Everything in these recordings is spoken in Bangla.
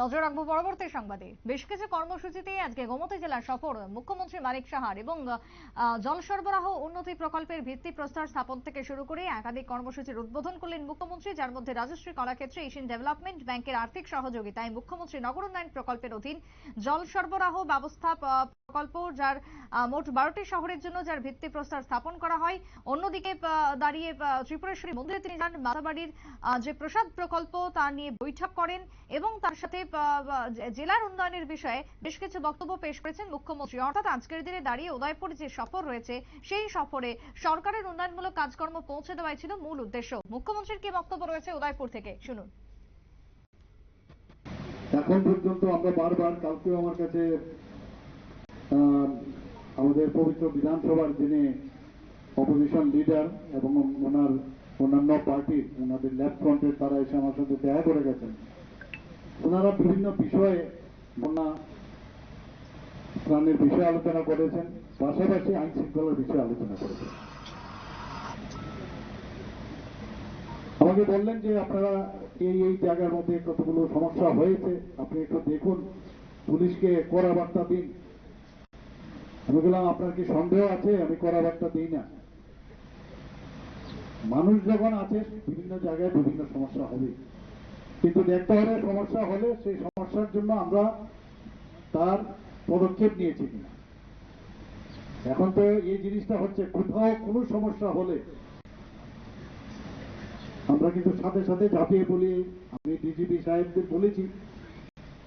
নজর রাখব পরবর্তী সংবাদে। বেশ কিছু কর্মসূচিতে আজকে গোমতী জেলা সফর, মুখ্যমন্ত্রী মানিক সাহার এবং জল সরবরাহ উন্নতি প্রকল্পের ভিত্তি প্রস্তর স্থাপন থেকে শুরু করে একাধিক কর্মসূচির উদ্বোধন করলেন মুখ্যমন্ত্রী, যার মধ্যে রাজশ্রী কলাক্ষেত্রে এশিয়ান ডেভেলপমেন্ট ব্যাংকের আর্থিক সহযোগিতায় মুখ্যমন্ত্রী নগর উন্নয়ন প্রকল্পের অধীন জল সরবরাহ ব্যবস্থা প্রকল্প, যার মোট বারোটি শহরের জন্য যার ভিত্তি প্রস্তর স্থাপন করা হয়। অন্যদিকে দাঁড়িয়ে ত্রিপুরেশ্বরী মন্দিরে তিনি যান। মাতাবাড়ির যে প্রসাদ প্রকল্প, তা নিয়ে বৈঠক করেন এবং তার সাথে জেলার উন্নয়নের বিষয়ে বেশ কিছু বক্তব্য পেশ করেছেন মুখ্যমন্ত্রী। অর্থাৎ আজকের দিনে দাঁড়িয়ে উদয়পুর যে সফর রয়েছে, সেই সফরে সরকারের উন্নয়নমূলক কাজকর্ম পৌঁছে দেওয়াই ছিল মূল উদ্দেশ্য। মুখ্যমন্ত্রীর কি বক্তব্য রয়েছে উদয়পুর থেকে? শুনুন। এখন পর্যন্ত আমরা বারবার কালকেও আমার কাছে আমাদের পবিত্র বিধানসভার যিনি অপোজিশন লিডার এবং ওনার অন্যান্য পার্টির ওনাদের লেফট ফ্রন্টের তারা এসে আমার সাথে দেখা করে গেছেন, ওনারা বিভিন্ন বিষয়ে বন্যা ত্রাণের বিষয়ে আলোচনা করেছেন, পাশাপাশি আইন শৃঙ্খলার বিষয়ে আলোচনা করেছেন। আমাকে বললেন যে আপনারা এই এই জায়গার মধ্যে কতগুলো সমস্যা হয়েছে, আপনি একটু দেখুন, পুলিশকে কড়া বার্তা দিন। আমি বললাম, আপনার কি সন্দেহ আছে? আমি কড়া বার্তা দিই না। মানুষ যখন আছে, বিভিন্ন জায়গায় বিভিন্ন সমস্যা হবে। কিন্তু দেখতে সমস্যা হলে সেই সমস্যার জন্য আমরা তার পদক্ষেপ নিয়েছি কিনা। এখন তো এই জিনিসটা হচ্ছে, কোথাও কোনো সমস্যা হলে আমরা কিন্তু সাথে সাথে ঝাঁপিয়ে বলি আমি ডিজিপি সাহেবদের বলেছি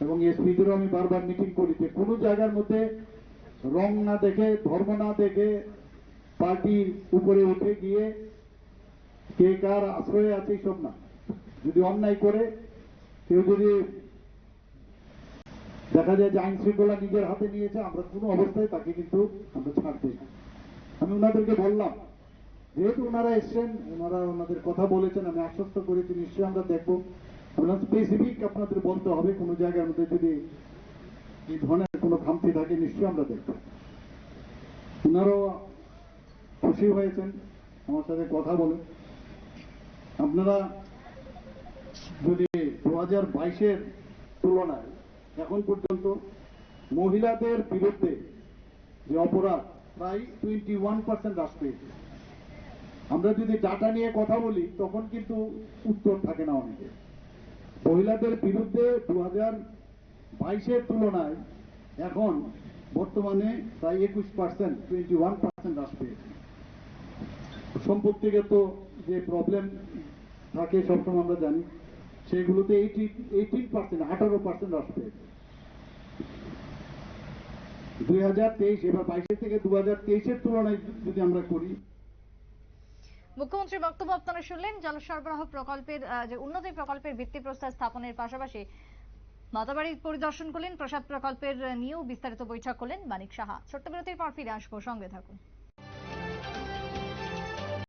এবং এসপিদেরও আমি বারবার মিটিং করি যে কোনো জায়গার মধ্যে রং না দেখে, ধর্ম না দেখে পার্টির উপরে উঠে গিয়ে কে কার আশ্রয়ে আছে সব না। যদি অন্যায় করে, কেউ যদি দেখা যায় যে আইন শৃঙ্খলা নিজের হাতে নিয়েছে, আমরা কোনো অবস্থায় তাকে কিন্তু আমরা ছাড় দিই না। আমি ওনাদেরকে বললাম, যেহেতু ওনারা এসছেন ওনারা ওনাদের কথা বলেছেন, আমি আশ্বস্ত করেছি, নিশ্চয়ই আমরা দেখব। আপনার স্পেসিফিক আপনাদের বলতে হবে, কোনো জায়গার মধ্যে যদি এই ধরনের কোনো খামতি থাকে, নিশ্চয়ই আমরা দেখব। ওনারাও খুশি হয়েছেন, আমার সাথে কথা বলে। আপনারা যদি দু হাজার বাইশের তুলনায় এখন পর্যন্ত মহিলাদের বিরুদ্ধে যে অপরাধ, প্রায় টোয়েন্টি ওয়ান পার্সেন্ট হ্রাস পেয়েছে। আমরা যদি ডাটা নিয়ে কথা বলি, তখন কিন্তু উত্তর থাকে না অনেকে। মহিলাদের বিরুদ্ধে দু হাজার বাইশের তুলনায় এখন বর্তমানে প্রায় একুশ পার্সেন্ট টোয়েন্টি ওয়ান পার্সেন্ট হ্রাস পেয়েছে। সম্পত্তিগত যে প্রবলেম থাকে, সবসময় আমরা জানি, সেগুলোতে এইটি এইটিন পার্সেন্ট আঠারো পার্সেন্ট হ্রাস পেয়েছে। দুই হাজার তেইশ, এবার বাইশের থেকে দু হাজার তেইশের তুলনায় যদি আমরা করি, মুখ্যমন্ত্রীর বক্তব্য আপনারা শুনলেন জল সরবরাহ প্রকল্পের যে উন্নতি প্রকল্পের ভিত্তি ভিত্তিপ্রস্তর স্থাপনের পাশাপাশি মাতাবাড়ি পরিদর্শন করলেন প্রসাদ প্রকল্পের নিয়েও বিস্তারিত বৈঠক করলেন মানিক সাহা। ছোট্ট বিরতির পর ফিরে আসব। সঙ্গে থাকুন।